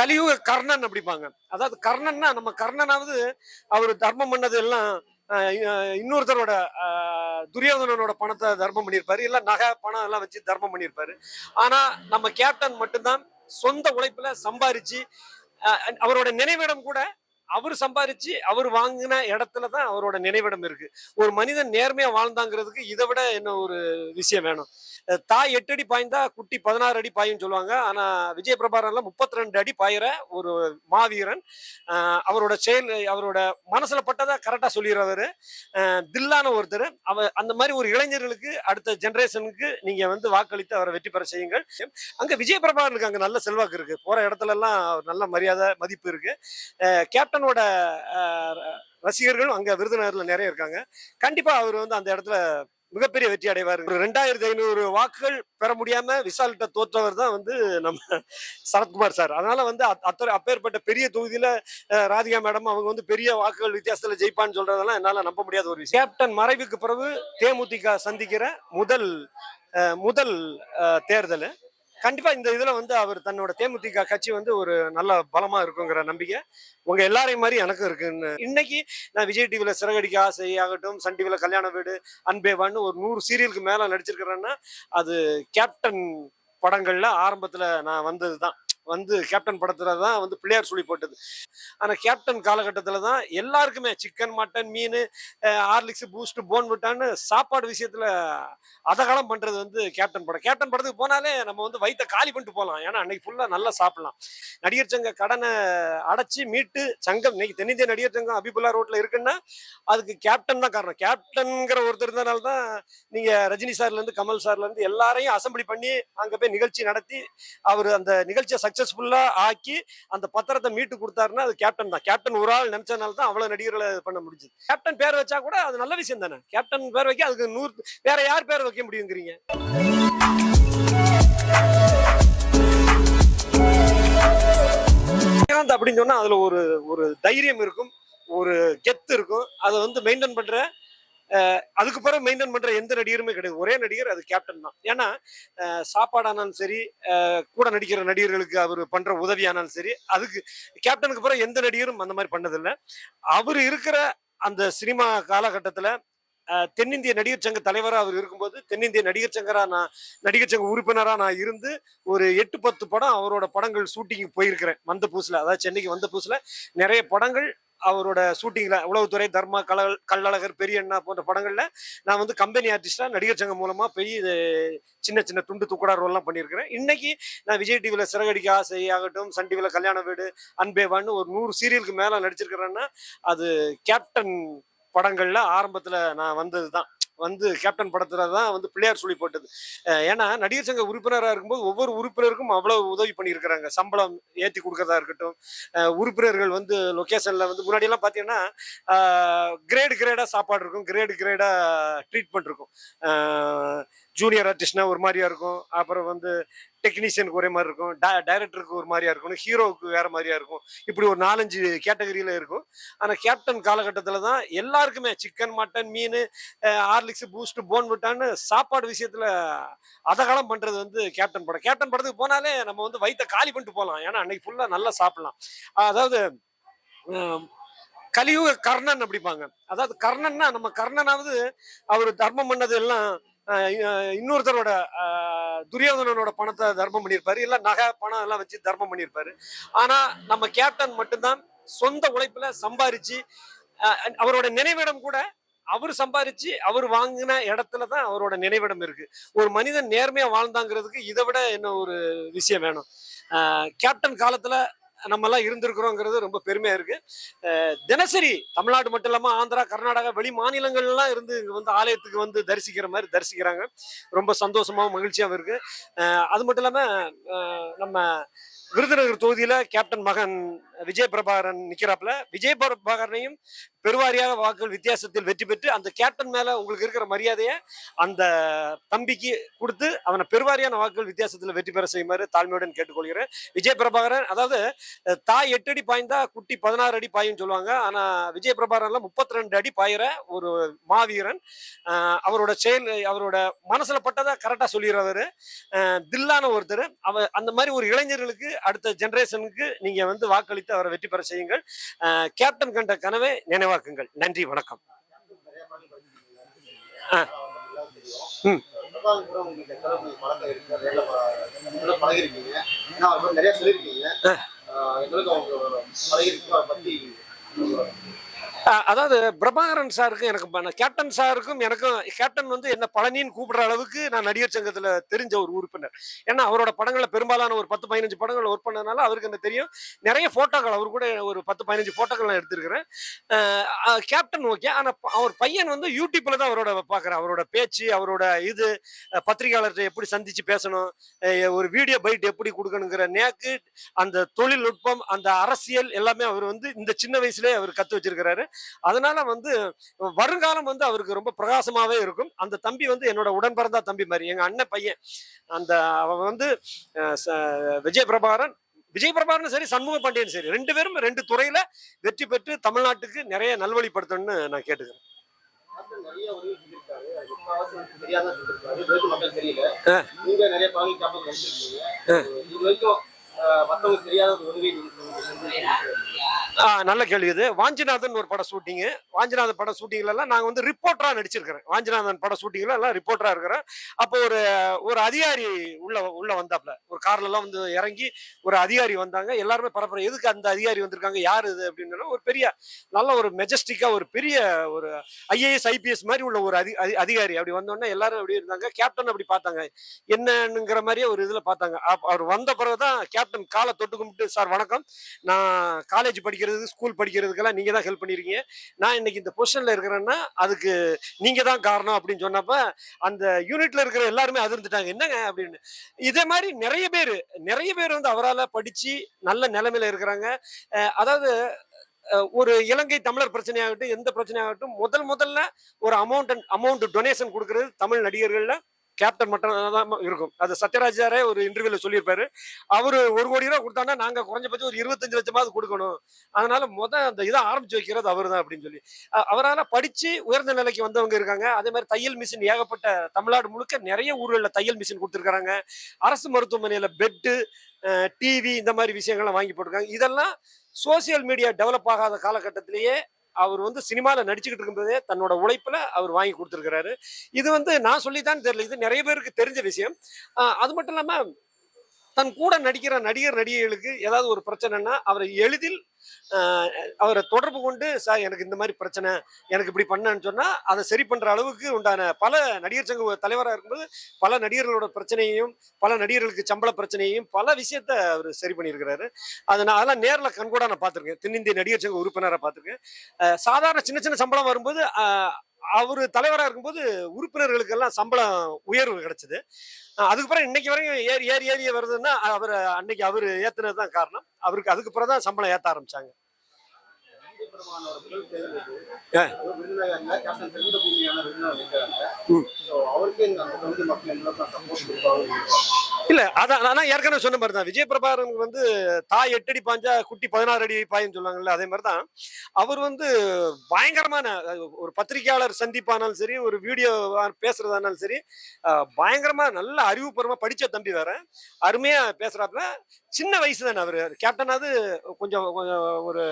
கலியுக கர்ணன் அப்படிப்பாங்க அதாவது கர்ணன்னா நம்ம கர்ணனாவது அவர் தர்மம் பண்ணது எல்லாம் இன்னொருத்தரோட துரியோதனனோட பணத்தை தர்மம் பண்ணியிருப்பாரு. இல்லை நகை பணம் எல்லாம் வச்சு தர்மம் பண்ணியிருப்பாரு. ஆனா நம்ம கேப்டன் மட்டும்தான் சொந்த உழைப்புல சம்பாரிச்சு அவரோட நினைவிடம் கூட அவர் சம்பாரிச்சு அவர் வாங்கின இடத்துல தான் அவரோட நினைவிடம் இருக்கு. ஒரு மனிதன் நேர்மையா வாழ்ந்தாங்கிறதுக்கு இதை விட என்ன ஒரு விஷயம் வேணும்? தாய் எட்டு அடி பாய்ந்தா குட்டி பதினாறு அடி பாயும் சொல்லுவாங்க. ஆனா விஜய பிரபாரன்ல முப்பத்தி ரெண்டு அடி பாயிற ஒரு மாவீரன் அவரோட செயல் அவரோட மனசுல பட்டதை கரெக்டா சொல்லிடுறவரு. தில்லான ஒருத்தர். அவ அந்த மாதிரி ஒரு இளைஞர்களுக்கு அடுத்த ஜென்ரேஷனுக்கு நீங்க வந்து வாக்களித்து அவரை வெற்றி பெற செய்யுங்கள். அங்க விஜய பிரபாரனுக்கு அங்க நல்ல செல்வாக்கு இருக்கு. போற இடத்துல எல்லாம் நல்ல மரியாதை மதிப்பு இருக்கு. கேப்டன் கேப்டனோட ரசிகர்களும் அங்க விருதுநகர்ல நிறைய இருக்காங்க. கண்டிப்பா அவர் வந்து அந்த இடத்துல மிகப்பெரிய வெற்றி அடைவார். ஒரு ரெண்டாயிரத்தி ஐநூறு வாக்குகள் பெற முடியாம விசால்கிட்ட தோற்றவர் தான் வந்து நம்ம சரத்குமார் சார். அதனால வந்து அத்தனை அப்பேற்பட்ட பெரிய தொகுதியில ராதிகா மேடம் அவங்க வந்து பெரிய வாக்குகள் வித்தியாசத்துல ஜெயிப்பான்னு சொல்றதெல்லாம் என்னால நம்ப முடியாத ஒரு விஷயம். கேப்டன் மறைவுக்கு பிறகு தேமுதிக சந்திக்கிற முதல் முதல் தேர்தல். கண்டிப்பா இந்த இதுல வந்து அவர் தன்னோட தேமுதிக கட்சி வந்து ஒரு நல்ல பலமா இருக்குங்கிற நம்பிக்கை உங்க எல்லாரையும் மாதிரி எனக்கும் இருக்குன்னு. இன்னைக்கு நான் விஜய் டிவில சிறகடிக்க ஆசை ஆகட்டும் சன் டிவில கல்யாண வீடு அன்பேவான்னு ஒரு நூறு சீரியலுக்கு மேல நடிச்சிருக்கிறேன்னா அது கேப்டன் படங்கள்ல ஆரம்பத்துல நான் வந்தது தான் வந்து கேப்டன் படத்துல தான் வந்து பிள்ளையார் சொல்லி போட்டது. ஆனா கேப்டன் காலகட்டத்துல தான் எல்லாருக்குமே சிக்கன் மட்டன் மீன் ஹார்லிக்ஸ் பூஸ்ட் போன் விட்டான்னு சாப்பாடு விஷயத்துல அதகாலம் பண்றது வந்து கேப்டன் படம். கேப்டன் படத்துக்கு போனாலே நம்ம வந்து வயிற்ற காலி பண்ணிட்டு போகலாம் ஏன்னா அன்னைக்கு ஃபுல்லா நல்லா சாப்பிடலாம். நடிகர் சங்க கடனை அடைச்சி மீட்டு சங்கம் இன்னைக்கு தென்னிந்திய நடிகர் சங்கம் அபிபுல்லா ரோட்ல இருக்குன்னா அதுக்கு கேப்டன் தான் காரணம். கேப்டன்ங்கிற ஒருத்தர் இருந்தனால தான் நீங்க ரஜினி சார்லேருந்து கமல் சார்லேருந்து எல்லாரையும் அசம்பிளி பண்ணி அங்க போய் நிகழ்ச்சி நடத்தி அவர் அந்த நிகழ்ச்சியை சக்சஸ்ஃபுல்லா ஆக்கி அந்த பத்திரத்தை மீட்டு கொடுத்தாருன்னா அது கேப்டன் தான். கேப்டன் ஒரு ஆள் நினைச்சனால தான் அவ்வளவு நடிகர்களை பண்ண முடிஞ்சது. கேப்டன் பேர் வச்சா கூட அது நல்ல விஷயம் தானே? கேப்டன் பேர் வைக்க அதுக்கு நூறு வேற யார் பேர் வைக்க முடியுங்கிறீங்க? விஜயகாந்த் அப்படின்னு சொன்னா அதுல ஒரு ஒரு தைரியம் இருக்கும் ஒரு கெத்து இருக்கும். அதை வந்து மெயின்டைன் பண்ற அதுக்கு பிறகு மெயின்டைன் பண்ற எந்த நடிகருமே கிடையாது. ஒரே நடிகர் அது கேப்டன் தான். ஏன்னா சாப்பாடானாலும் சரி கூட நடிக்கிற நடிகர்களுக்கு அவர் பண்ற உதவியானாலும் சரி அதுக்கு கேப்டனுக்கு பிறகு எந்த நடிகரும் அந்த மாதிரி பண்ணதில்லை. அவர் இருக்கிற அந்த சினிமா காலகட்டத்துல தென்னிந்திய நடிகர் சங்க தலைவராக அவர் இருக்கும்போது தென்னிந்திய நடிகர் சங்கரா நான் நடிகர் சங்க உறுப்பினராக நான் இருந்து ஒரு எட்டு பத்து படம் அவரோட படங்கள் ஷூட்டிங் போயிருக்கிறேன். வந்த புதுசுல அதாவது சென்னைக்கு வந்த புதுசுல நிறைய படங்கள் அவரோட ஷூட்டிங்ல உளவுத்துறை தர்மா கல கள்ளழகர் பெரிய அண்ணா போன்ற படங்கள்ல நான் வந்து கம்பெனி ஆர்டிஸ்டா நடிகர் சங்கம் மூலமா பெரிய சின்ன சின்ன துண்டு துக்குடா ரோல்லாம் பண்ணியிருக்கிறேன். இன்னைக்கு நான் விஜய் டிவில சிறகடிக்க ஆசை ஆகட்டும் சன் டிவில கல்யாண வீடு அன்பேவான்னு ஒரு நூறு சீரியலுக்கு மேல நடிச்சிருக்கிறேன்னா அது கேப்டன் படங்கள்ல ஆரம்பத்துல நான் வந்தது தான் வந்து கேப்டன் படத்துல தான் வந்து பிள்ளையார் சொல்லி போட்டது. ஏன்னா நடிகர் சங்க உறுப்பினராக இருக்கும்போது ஒவ்வொரு உறுப்பினருக்கும் அவ்வளவு உதவி பண்ணியிருக்கிறாங்க. சம்பளம் ஏற்றி கொடுக்கறதா இருக்கட்டும் உறுப்பினர்கள் வந்து லொக்கேஷன்ல வந்து முன்னாடியெல்லாம் பார்த்தீங்கன்னா கிரேடு கிரேடா சாப்பாடு இருக்கும் கிரேடு கிரேடா ட்ரீட்மெண்ட் இருக்கும். ஜூனியர் ஆர்டிஸ்ட்னா ஒரு மாதிரியா இருக்கும். அப்புறம் வந்து டெக்னீஷியனுக்கு ஒரே மாதிரி இருக்கும். டைரக்டருக்கு ஒரு மாதிரியா இருக்கும் ஹீரோவுக்கு வேற மாதிரியா இருக்கும். இப்படி ஒரு நாலஞ்சு கேட்டகரியில இருக்கும். ஆனா கேப்டன் காலகட்டத்தில் தான் எல்லாருக்குமே சிக்கன் மட்டன் மீன் ஹார்லிக்ஸ் பூஸ்ட் போன் விட்டான்னு சாப்பாடு விஷயத்துல அதகாலம் பண்றது வந்து கேப்டன் படம். கேப்டன் படத்துக்கு போனாலே நம்ம வந்து வயித்தை காலி பண்ணிட்டு போகலாம் ஏன்னா அன்னைக்கு ஃபுல்லா நல்லா சாப்பிடலாம். அதாவது கலியுக கர்ணன் அப்படிப்பாங்க அதாவது கர்ணன்னா நம்ம கர்ணனாவது அவர் தர்மம் பண்ணது எல்லாம் இன்னொருத்தரோட துரியோதனனோட பணத்தை தர்மம் பண்ணியிருப்பாரு. இல்ல நகை பணம் எல்லாம் வச்சு தர்மம் பண்ணியிருப்பாரு. ஆனா நம்ம கேப்டன் மட்டும்தான் சொந்த உழைப்புல சம்பாரிச்சு அஹ், அவரோட நினைவிடம் கூட அவர் சம்பாரிச்சு அவர் வாங்கின இடத்துல தான் அவரோட நினைவிடம் இருக்கு. ஒரு மனிதன் நேர்மையா வாழ்ந்தாங்கிறதுக்கு இதை விட என்ன ஒரு விஷயம் வேணும்? கேப்டன் காலத்துல நம்ம எல்லாம் இருந்திருக்கிறோங்கிறது ரொம்ப பெருமையா இருக்கு. தினசரி தமிழ்நாடு மட்டும் இல்லாம ஆந்திரா கர்நாடகா வெளி மாநிலங்கள்லாம் இருந்து இங்க வந்து ஆலயத்துக்கு வந்து தரிசிக்கிற மாதிரி தரிசிக்கிறாங்க. ரொம்ப சந்தோஷமாவும் மகிழ்ச்சியாவும் இருக்கு. அஹ் அது மட்டும் இல்லாம அஹ் நம்ம விருதுநகர் தொகுதியில கேப்டன் மகன் விஜய் பிரபாகரன் நிக்கிறாப்ல விஜய் பிரபாகரனையும் பெருவாரியாக வாக்குகள் வித்தியாசத்தில் வெற்றி பெற்று அந்த கேப்டன் மேல உங்களுக்கு இருக்கிற மரியாதையை அந்த தம்பிக்கு கொடுத்து அவனை பெருவாரியான வாக்குகள் வித்தியாசத்தில் வெற்றி பெற செய்யுமாறு தாழ்மையுடன் கேட்டுக்கொள்கிறேன். விஜய் பிரபாகரன் அதாவது தாய் எட்டு அடி பாய்ந்தா குட்டி பதினாறு அடி பாயும் சொல்லுவாங்க. ஆனா விஜய் பிரபாகரன்ல முப்பத்தி ரெண்டு அடி பாயிற ஒரு மாவீரன். அவரோட செயல் அவரோட மனசுல பட்டதா கரெக்டா சொல்லிடுறவரு தில்லான ஒருத்தர். அவ அந்த மாதிரி ஒரு இளைஞர்களுக்கு அடுத்த ஜெனரேஷனுக்கு நீங்க வந்து வாக்களித்து அவரை வெற்றி பெற செய்யுங்கள். கேப்டன் கண்ட கனவை நினைவாக்குங்கள். நன்றி வணக்கம். ம். நிறைய சொல்லியிருக்கீங்க. ஆஹ் எங்களுக்கு அவங்க பழகிருக்கு அதை பத்தி அஹ், அதாவது பிரபாகரன் சாருக்கும் எனக்கு கேப்டன் சாருக்கும் எனக்கும் கேப்டன் வந்து என்ன பழனின்னு கூப்பிடுற அளவுக்கு நான் நடிகர் சங்கத்துல தெரிஞ்ச ஒரு உறுப்பினர். ஏன்னா அவரோட படங்கள்ல பெரும்பாலான ஒரு பத்து பதினஞ்சு படங்கள் ஒர்க் பண்ணதுனால அவருக்கு என்ன தெரியும். நிறைய போட்டோக்கள் அவர் கூட ஒரு பத்து பதினஞ்சு போட்டோக்கள் நான் எடுத்திருக்கிறேன். கேப்டன் ஓகே ஆனா அவர் பையன் வந்து யூடியூப்ல தான் அவரோட பாக்குறேன் அவரோட பேச்சு அவரோட இது பத்திரிகையாளர்கிட்ட எப்படி சந்திச்சு பேசணும் ஒரு வீடியோ பைட் எப்படி கொடுக்கணுங்கிற நேக்கு அந்த தொழில்நுட்பம் அந்த அரசியல் எல்லாமே அவர் வந்து இந்த சின்ன வயசுலேயே அவர் கத்து வச்சிருக்கிறாரு. அதனால வந்து வருங்காலம் வந்து அவருக்கு ரொம்ப பிரகாசமாவே இருக்கும். அந்த தம்பி வந்து என்னோட உடன் பிறந்தா தம்பி மாதிரி. எங்க அண்ணன் பையன் அந்த அவன் வந்து விஜய் பிரபாகரன் விஜய் பிரபாகரன் சரி சண்முக பாண்டியன் சரி. ரெண்டு பேரும் ரெண்டு துறையில வெற்றி பெற்று தமிழ்நாட்டுக்கு நிறைய நல்வழிப்படுத்தணும்னு நான் கேட்டுக்கிறேன். தெரியாத உதவி நல்ல கேள்வி இது. வாஞ்சிநாதன் ஒரு படம் ஷூட்டிங்கு வாஞ்சிநாதன் படம் ஷூட்டிங்ல எல்லாம் வந்து ரிப்போர்ட்டராக நடிச்சிருக்கிறேன். வாஞ்சிநாதன் படம் ஷூட்டிங்ல எல்லாம் ரிப்போர்ட்டராக இருக்கிறேன். அப்போ ஒரு ஒரு அதிகாரி உள்ள உள்ள வந்தாப்ல ஒரு கார்லெல்லாம் வந்து இறங்கி ஒரு அதிகாரி வந்தாங்க. எல்லாருமே பரப்புற எதுக்கு அந்த அதிகாரி வந்திருக்காங்க? யார் இது? அப்படின்னு ஒரு பெரிய நல்ல ஒரு மெஜஸ்டிக்காக ஒரு பெரிய ஒரு ஐஏஎஸ் ஐபிஎஸ் மாதிரி உள்ள ஒரு அதி அதி- அதிகாரி. அப்படி வந்தோடனே எல்லாரும் அப்படி இருந்தாங்க. கேப்டன் அப்படி பார்த்தாங்க. என்னங்கிற மாதிரியே ஒரு இதில் பார்த்தாங்க. அவர் வந்த பிறகு தான் கேப்டன் காலை தொட்டு கும்பிட்டு சார் வணக்கம். நான் காலேஜ் படிக்கிறது ஸ்கூல் படிக்கிறதுக்கெல்லாம் நீங்கள் தான் ஹெல்ப் பண்ணிருக்கீங்க. நான் இன்னைக்கு இந்த பொசிஷனில் இருக்கிறேன்னா அதுக்கு நீங்கள் தான் காரணம் அப்படின்னு சொன்னப்ப அந்த யூனிட்ல இருக்கிற எல்லாருமே அதிர்ந்துட்டாங்க. என்னங்க அப்படின்னு. இதே மாதிரி நிறைய பேர் நிறைய பேர் வந்து அவரால் படித்து நல்ல நிலைமையில இருக்கிறாங்க. அதாவது ஒரு இலங்கை தமிழர் பிரச்சனையாகட்டும் எந்த பிரச்சனையாகட்டும் முதல் முதல்ல ஒரு அமௌண்ட் அமௌண்ட் டொனேஷன் கொடுக்கறது தமிழ் நடிகர்கள்ல கேப்டன் மட்டும் தான் இருக்கும். அது சத்யராஜாரே ஒரு இன்டர்வியூல சொல்லியிருப்பாரு. அவர் ஒரு கோடி ரூபா கொடுத்தாங்கன்னா நாங்க குறைஞ்சபட்சம் ஒரு இருபத்தஞ்சு லட்சமாவது கொடுக்கணும். அதனால முத அந்த இதை ஆரம்பிச்சு வைக்கிறது அவர் தான் அப்படின்னு சொல்லி. அவரால் படிச்சு உயர்ந்த நிலைக்கு வந்தவங்க இருக்காங்க. அதே மாதிரி தையல் மிஷின் ஏகப்பட்ட தமிழ்நாடு முழுக்க நிறைய ஊர்களில் தையல் மிஷின் கொடுத்துருக்காங்க. அரசு மருத்துவமனையில பெட்டு டிவி இந்த மாதிரி விஷயங்கள்லாம் வாங்கி போட்டிருக்காங்க. இதெல்லாம் சோசியல் மீடியா டெவலப் ஆகாத காலகட்டத்திலேயே அவர் வந்து சினிமாவில் நடிச்சுக்கிட்டு இருக்கும்போதே தன்னோட உழைப்புல அவர் வாங்கி கொடுத்துருக்கிறாரு. இது வந்து நான் சொல்லித்தான் தெரியல. இது நிறைய பேருக்கு தெரிஞ்ச விஷயம். அது மட்டும் இல்லாம தன் கூட நடிக்கிற நடிகர் நடிகைகளுக்கு ஏதாவது ஒரு பிரச்சனைன்னா அவரை எளிதில் அவரை தொடர்பு கொண்டு சார் எனக்கு இந்த மாதிரி பிரச்சனை எனக்கு இப்படி பண்ணேன்னு சொன்னால் அதை சரி பண்ணுற அளவுக்கு உண்டான பல நடிகர் சங்க தலைவராக இருக்கும்போது பல நடிகர்களோட பிரச்சனையையும் பல நடிகர்களுக்கு சம்பள பிரச்சனையையும் பல விஷயத்த அவர் சரி பண்ணியிருக்கிறாரு. அதை நான் அதெல்லாம் நேரில் கண்கூட நான் பார்த்துருக்கேன். தென்னிந்திய நடிகர் சங்க உறுப்பினராக பார்த்துருக்கேன். சாதாரண சின்ன சின்ன சம்பளம் வரும்போது அவர் தலைவராக இருக்கும்போது உறுப்பினர்களுக்கெல்லாம் சம்பளம் உயர்வு கிடைச்சது. அதுக்கப்புறம் இன்னைக்கு வரைக்கும் ஏறி ஏறி ஏறி வருதுன்னா அவர் அன்னைக்கு அவர் ஏத்துனது தான் காரணம். அவருக்கு அதுக்கு தான் சம்பளம் ஏத்த ஆரம்பிச்சாங்க. இல்ல அதான் நான் ஏற்கனவே சொன்ன மாதிரி தான் விஜய் பிரபாகரன் வந்து தாய் எட்டு அடி பாஞ்சா குட்டி பதினாறு அடி பாயின்னு சொல்லுவாங்கல்ல அதே மாதிரி தான் அவர் வந்து பயங்கரமான ஒரு பத்திரிகையாளர் சந்திப்பானாலும் சரி ஒரு வீடியோ பேசுறதானாலும் சரி பயங்கரமா நல்ல அறிவுபூர்வமா படிச்ச தம்பி வேற. அருமையா பேசுறாப்புல சின்ன வயசு தானே அவரு கேப்டனாவது கொஞ்சம் கொஞ்சம் ஒரு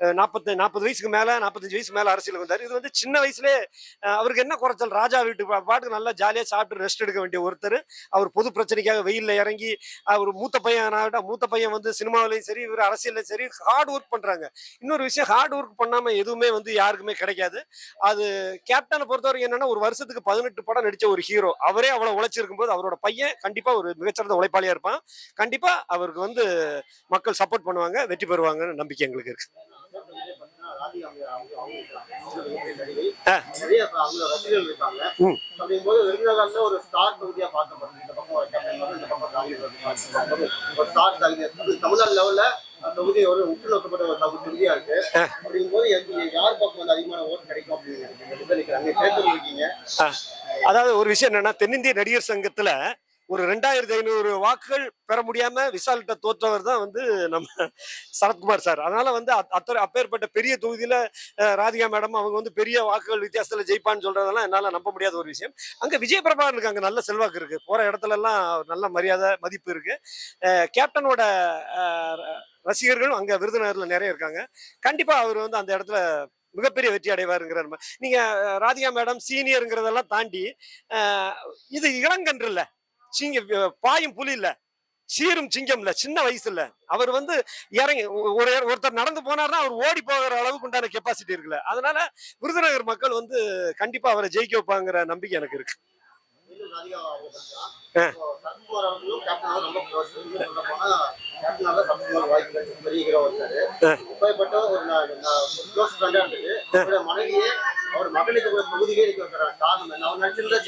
நாற்பத்தி நாற்பது வயசுக்கு மேல நாற்பத்தஞ்சு வயசு மேல அரசியலுக்கு வந்தார். இது வந்து சின்ன வயசுலேயே அவருக்கு என்ன குறைச்சல்? ராஜா வீட்டு பா- பாட்டுக்கு நல்லா ஜாலியா சாப்பிட்டு ரெஸ்ட் எடுக்க வேண்டிய ஒருத்தர். அவர் பொது பிரச்சனைக்காக வெயில்ல இறங்கி அவர் மூத்த பையன் ஆகட்டும் மூத்த பையன் வந்து சினிமாவிலையும் சரி இவர் அரசியல்லையும் சரி ஹார்ட் ஒர்க் பண்றாங்க. இன்னொரு விஷயம் ஹார்ட் ஒர்க் பண்ணாம எதுவுமே வந்து யாருக்குமே கிடைக்காது. அது கேப்டனை பொறுத்தவரைக்கும் என்னன்னா ஒரு வருஷத்துக்கு பதினெட்டு படம் நடிச்ச ஒரு ஹீரோ அவரே அவ்வளவு உழைச்சிருக்கும் போது அவரோட பையன் கண்டிப்பா ஒரு மிகச்சிறந்த உழைப்பாளியா இருப்பான். கண்டிப்பா அவருக்கு வந்து மக்கள் சப்போர்ட் பண்ணுவாங்க வெற்றி பெறுவாங்கன்னு நம்பிக்கை எங்களுக்கு இருக்கு. தொகுதி. தமிழ்நாடு லெவல்ல தொகுதி ஒரு உற்று நோக்கப்பட்ட ஒரு தொகு- தொகுதியா இருக்கு. அப்படிங்கும்போது யார் பக்கம் வந்து அதிகமான ஓட்டு கிடைக்கும் அப்படின்னு இருக்கீங்க அதாவது ஒரு விஷயம் என்னன்னா தென்னிந்திய நடிகர் சங்கத்துல ஒரு ரெண்டாயிரத்தி ஐநூறு வாக்குகள் பெற முடியாம விசால்கிட்ட தோற்றவர் தான் வந்து நம்ம சரத்குமார் சார். அதனால வந்து அத்- அத்தனை அப்பேற்பட்ட பெரிய தொகுதியில ராதிகா மேடம் அவங்க வந்து பெரிய வாக்குகள் வித்தியாசத்துல ஜெயிப்பான்னு சொல்றதெல்லாம் என்னால நம்ப முடியாத ஒரு விஷயம். அங்க விஜய இருக்கு அங்க நல்ல செல்வாக்கு இருக்கு. போற இடத்துல எல்லாம் நல்ல மரியாதை மதிப்பு இருக்கு. கேப்டனோட ரசிகர்களும் அங்க விருதுநகர்ல நிறைய இருக்காங்க. கண்டிப்பா அவர் வந்து அந்த இடத்துல மிகப்பெரிய வெற்றி அடைவாருங்கிற நீங்க ராதிகா மேடம் சீனியருங்கிறதெல்லாம் தாண்டி இது இளங்கன்று இல்லை சிங்க பாயும் புலி இல்ல. சீரும் சிங்கம் இல்ல. சின்ன வயசு இல்ல. அவர் வந்து இறங்கி ஒரு ஒருத்தர் நடந்து போனார்னா அவர் ஓடி போகிற அளவுக்கு உண்டான கெப்பாசிட்டி இருக்குல்ல. அதனால விருதுநகர் மக்கள் வந்து கண்டிப்பா அவரை ஜெயிக்க வைப்பாங்கிற நம்பிக்கை எனக்கு இருக்கு. மனைவியே அவர் மகளிருக்கு ஒரு தொகுதியிலே காரணம் அவர் நடிச்சிருந்தா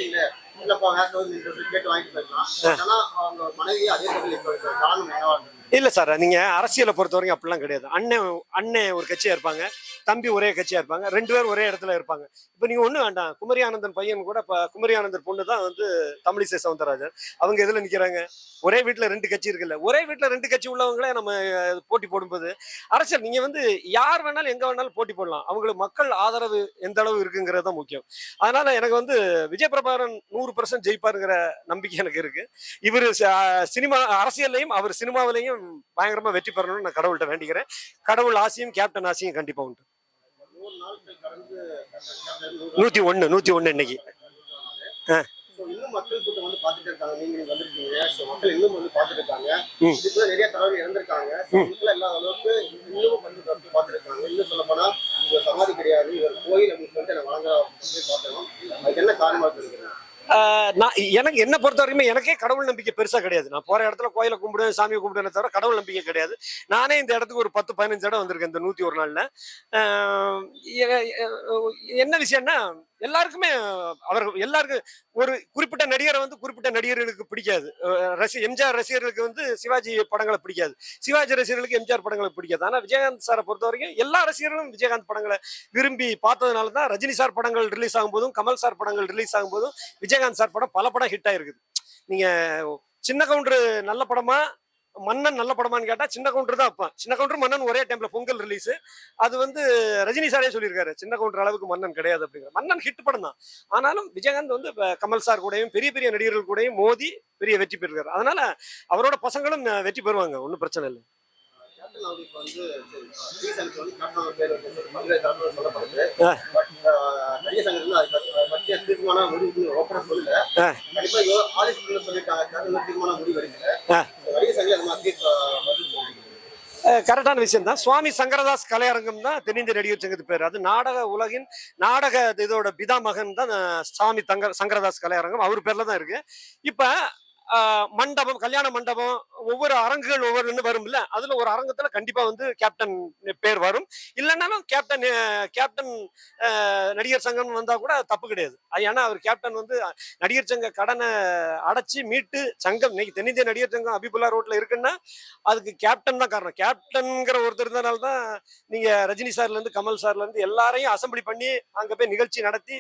இல்ல சார் நீங்க அரசியலை பொறுத்த வரைக்கும் அப்படிலாம் கிடையாது. அண்ணன் அண்ணன் ஒரு கட்சியா இருப்பாங்க. தம்பி ஒரே கட்சியா இருப்பாங்க. ரெண்டு பேரும் ஒரே இடத்துல இருப்பாங்க. இப்ப நீங்க ஒண்ணு வேண்டாம். குமரி ஆனந்தன் பையன் கூட குமரி ஆனந்தன் பொண்ணு தான் வந்து தமிழிசை சவுந்தரராஜன். அவங்க எதுல நிக்கிறாங்க? ஒரே வீட்டுல ரெண்டு கட்சி இருக்குல்ல. ஒரே வீட்டுல ரெண்டு கட்சி உள்ளவங்களே நம்ம போட்டி போடும்போது அரசியல் நீங்க வந்து யார் வேணாலும் எங்க வேணாலும் போட்டி போடலாம். அவங்களுக்கு மக்கள் ஆதரவு எந்த அளவு இருக்குங்கிறது தான் முக்கியம். அதனால எனக்கு வந்து விஜய் பிரபாகரன் நூறு பர்சன்ட் ஜெயிப்பாருங்கிற நம்பிக்கை எனக்கு இருக்கு. இவர் சினிமா அரசியல்லையும் அவர் சினிமாவிலையும் பயங்கரமா வெற்றி பெறணும்னு நான் கடவுள்கிட்ட வேண்டிக்கிறேன். கடவுள் ஆசையும் கேப்டன் ஆசையும் கண்டிப்பா உண்டு. நூறு நாட்கள் கடந்து கேப்டன் நூறு நூத்தி ஒண்ணு இன்னைக்கு. So, இன்னும் மக்கள் கூட்டம் வந்து பாத்துட்டு இருக்காங்க. நீங்க இங்க வந்திருக்கீங்க. So, மக்கள் இன்னும் வந்து பாத்துட்டு இருக்காங்க. ம். இதுக்குள்ள நிறைய தகவல் இறந்திருக்காங்க. So, இதுக்குள்ள இல்லாத அளவுக்கு இன்னும் வந்து வந்து பாத்துட்டு இருக்காங்க இன்னும் சொல்ல போனா இவர் சமாதி கிடையாது. இவர் கோயில் அப்படின்னு சொல்லிட்டு வழங்க என்ன காரணமா இருக்கு ஆஹ் நான் எனக்கு என்ன பொறுத்த வரைக்குமே எனக்கே கடவுள் நம்பிக்கை பெருசா கிடையாது. நான் போற இடத்துல கோயிலை கும்பிடுவேன் சாமியை கும்பிடுவேன் தவிர கடவுள் நம்பிக்கை கிடையாது. நானே இந்த இடத்துக்கு ஒரு பத்து பதினஞ்சு இடம் வந்திருக்கேன் இந்த நூத்தி ஒரு நாள்ல. ஆஹ் என்ன விஷயம்னா எல்லாருக்குமே அவர் எல்லாருக்கும் ஒரு குறிப்பிட்ட நடிகரை வந்து குறிப்பிட்ட நடிகர்களுக்கு பிடிக்காது. ரசி எம்ஜிஆர் ரசிகர்களுக்கு வந்து சிவாஜி படங்களை பிடிக்காது. சிவாஜி ரசிகர்களுக்கு எம்ஜிஆர் படங்களை பிடிக்காது. ஆனால் விஜயகாந்த் சாரை பொறுத்த வரைக்கும் எல்லா ரசிகர்களும் விஜயகாந்த் படங்களை விரும்பி பார்த்ததுனால தான் ரஜினி சார் படங்கள் ரிலீஸ் ஆகும்போதும் கமல் சார் படங்கள் ரிலீஸ் ஆகும்போதும் விஜயகாந்த் சார் படம் பல படம் ஹிட் ஆயிருக்குது. நீங்கள் சின்ன கவுண்டர் நல்ல படமா மன்னன் நல்ல படமான்னு கேட்டா சின்ன கவுண்டர் தான் அப்பான் சின்ன கவுண்டர் மன்னன் ஒரே டைம்ல பொங்கல் ரிலீஸ் அது வந்து ரஜினி சாரே சொல்லியிருக்காரு சின்ன கவுண்டர் அளவுக்கு மன்னன் கிடையாது அப்படிங்கிற. மன்னன் ஹிட் படம் தான். ஆனாலும் விஜயகாந்த் வந்து கமல் சார் கூடயும் பெரிய பெரிய நடிகர்கள் கூடயும் மோதி பெரிய வெற்றி பெறுகிறார் அதனால அவரோட பசங்களும் வெற்றி பெறுவாங்க ஒன்றும் பிரச்சனை இல்லை. கரெக்டான விஷயம் தான். சுவாமி சங்கரதாஸ் கலையரங்கம் தான் தென்னிந்திய நடிகர் சங்கத்து பேர். அது நாடக உலகின் நாடக இதோட பிதாமகன் தான் அஹ், சுவாமி தங்க சங்கரதாஸ் கலையரங்கம். அவர் பேர்ல தான் இருக்கு. இப்ப மண்டபம் கல்யாண மண்டபம் ஒவ்வொரு அரங்குகள் ஒவ்வொரு வரும்ல அதுல ஒரு அரங்கத்துல கண்டிப்பா வந்து கேப்டன் பேர் வரும். இல்லைன்னாலும் கேப்டன் கேப்டன் நடிகர் சங்கம் வந்தா கூட தப்பு கிடையாது. அது ஏன்னா அவர் கேப்டன் வந்து நடிகர் சங்க கடனை அடைச்சி மீட்டு சங்கம் இன்னைக்கு தென்னிந்திய நடிகர் சங்கம் அபிபுல்லா ரோட்ல இருக்குன்னா அதுக்கு கேப்டன் தான் காரணம். கேப்டன்ங்கிற ஒருத்தர் இருந்தனால தான் நீங்க ரஜினி சார்ல இருந்து கமல் சார்ல இருந்து எல்லாரையும் அசம்பிளி பண்ணி அங்க போய் நிகழ்ச்சி நடத்தி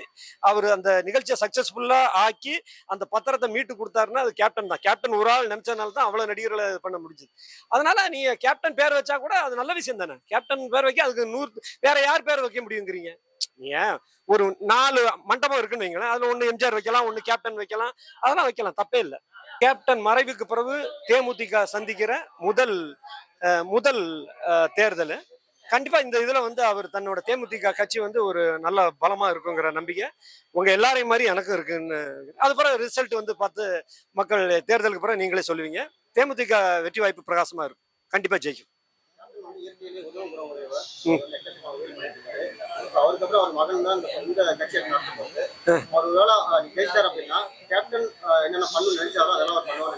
அவர் அந்த நிகழ்ச்சியை சக்சஸ்ஃபுல்லா ஆக்கி அந்த பத்திரத்தை மீட்டு கொடுத்தாருன்னா அது கேப்டன் கேப்டன் தான். கேப்டன் ஒரு ஆள் நினைச்சனால தான் அவ்வளவு நடிகர்களை பண்ண முடிஞ்சது. அதனால நீங்க கேப்டன் பேர் வச்சா கூட அது நல்ல விஷயம் தானே. கேப்டன் பேர் வைக்க அதுக்கு நூறு வேற யார் பேர் வைக்க முடியுங்கிறீங்க? நீ ஒரு நாலு மண்டபம் இருக்குன்னு வைங்களேன். அதுல ஒண்ணு எம்ஜிஆர் வைக்கலாம் ஒண்ணு கேப்டன் வைக்கலாம். அதெல்லாம் வைக்கலாம் தப்பே இல்லை. கேப்டன் மறைவுக்கு பிறகு தேமுதிக சந்திக்கிற முதல் முதல் தேர்தல். கண்டிப்பா இந்த இதுல வந்து அவர் தன்னோட தேமுதிக கட்சி வந்து ஒரு நல்ல பலமா இருக்குங்கிற நம்பிக்கை உங்க எல்லாரையும் மாதிரி எனக்கும் இருக்குன்னு அது பிறகு ரிசல்ட் வந்து பார்த்து மக்கள் தேர்தலுக்கு பிறகு நீங்களே சொல்லுவீங்க தேமுதிக வெற்றி வாய்ப்பு பிரகாசமா இருக்கும் கண்டிப்பா ஜெயிக்கும் கேப்டன் வந்து இயற்கையிலே உதவும் குணமுடையவர். ம். அவர் எக்கச்சக்கமா உதவி பண்ணிட்டு இருக்காரு. இப்ப அவருக்கு அப்புறம் அவர் மகன் தான் இந்த- இந்த கட்சியை நடத்த போகுது அவர் ஒருவேளை அஹ், ஜெயிச்சார் அப்படின்னா கேப்டன் அஹ், என்னென்ன பண்ணணும்னு நினைச்சாரோ அதெல்லாம் அவர் பண்ணுவார்னு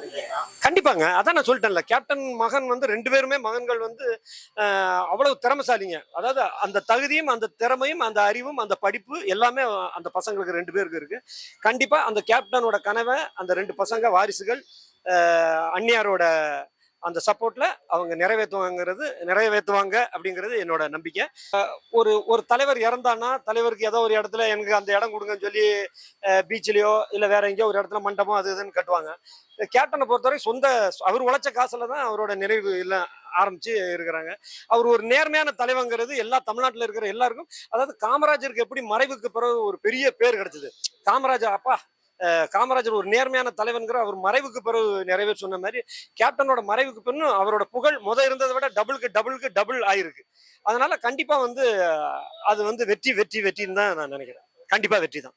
இருக்காங்க அதான் நான் சொல்லிட்டேன்ல கேப்டன் மகன் வந்து ரெண்டு பேருமே மகன்கள் வந்து அவ்வளவு திறமைசாலிங்க. அதாவது அந்த தகுதியும் அந்த திறமையும் அந்த அறிவும் அந்த படிப்பு எல்லாமே அந்த பசங்களுக்கு ரெண்டு பேருக்கு இருக்கு. கண்டிப்பா அந்த கேப்டனோட கனவை அந்த ரெண்டு பசங்க வாரிசுகள் அந்நியாரோட அந்த சப்போர்ட்ல அவங்க நிறைவேற்றுவாங்கிறது நிறைவேற்றுவாங்க அப்படிங்கிறது என்னோட நம்பிக்கை. ஒரு ஒரு தலைவர் இறந்தான்னா தலைவருக்கு ஏதோ ஒரு இடத்துல எனக்கு அந்த இடம் கொடுங்கன்னு சொல்லி பீச்சிலேயோ இல்லை வேற எங்கேயோ ஒரு இடத்துல மண்டபம் அது இதுன்னு கட்டுவாங்க. கேப்டனை பொறுத்தவரை சொந்த அவர் உழைச்ச காசுல தான் அவரோட நிறைவு இல்லை ஆரம்பிச்சு இருக்கிறாங்க. அவர் ஒரு நேர்மையான தலைவங்கிறது எல்லா தமிழ்நாட்டில் இருக்கிற எல்லாருக்கும் அதாவது காமராஜருக்கு எப்படி மறைவுக்கு பிறகு ஒரு பெரிய பேர் கிடைச்சது. காமராஜர் அப்பா காமராஜர் ஒரு நேர்மையான தலைவன்கிற அவர் மறைவுக்கு பிறகு நிறைவே சொன்ன மாதிரி கேப்டனோட மறைவுக்கு பின்னும் அவரோட புகழ் முத இருந்ததை விட டபுளுக்கு டபுளுக்கு டபுள் ஆயிருக்கு. அதனால கண்டிப்பா வந்து அது வந்து வெற்றி வெற்றி வெற்றின்னு தான் நான் நினைக்கிறேன். கண்டிப்பா வெற்றி தான்.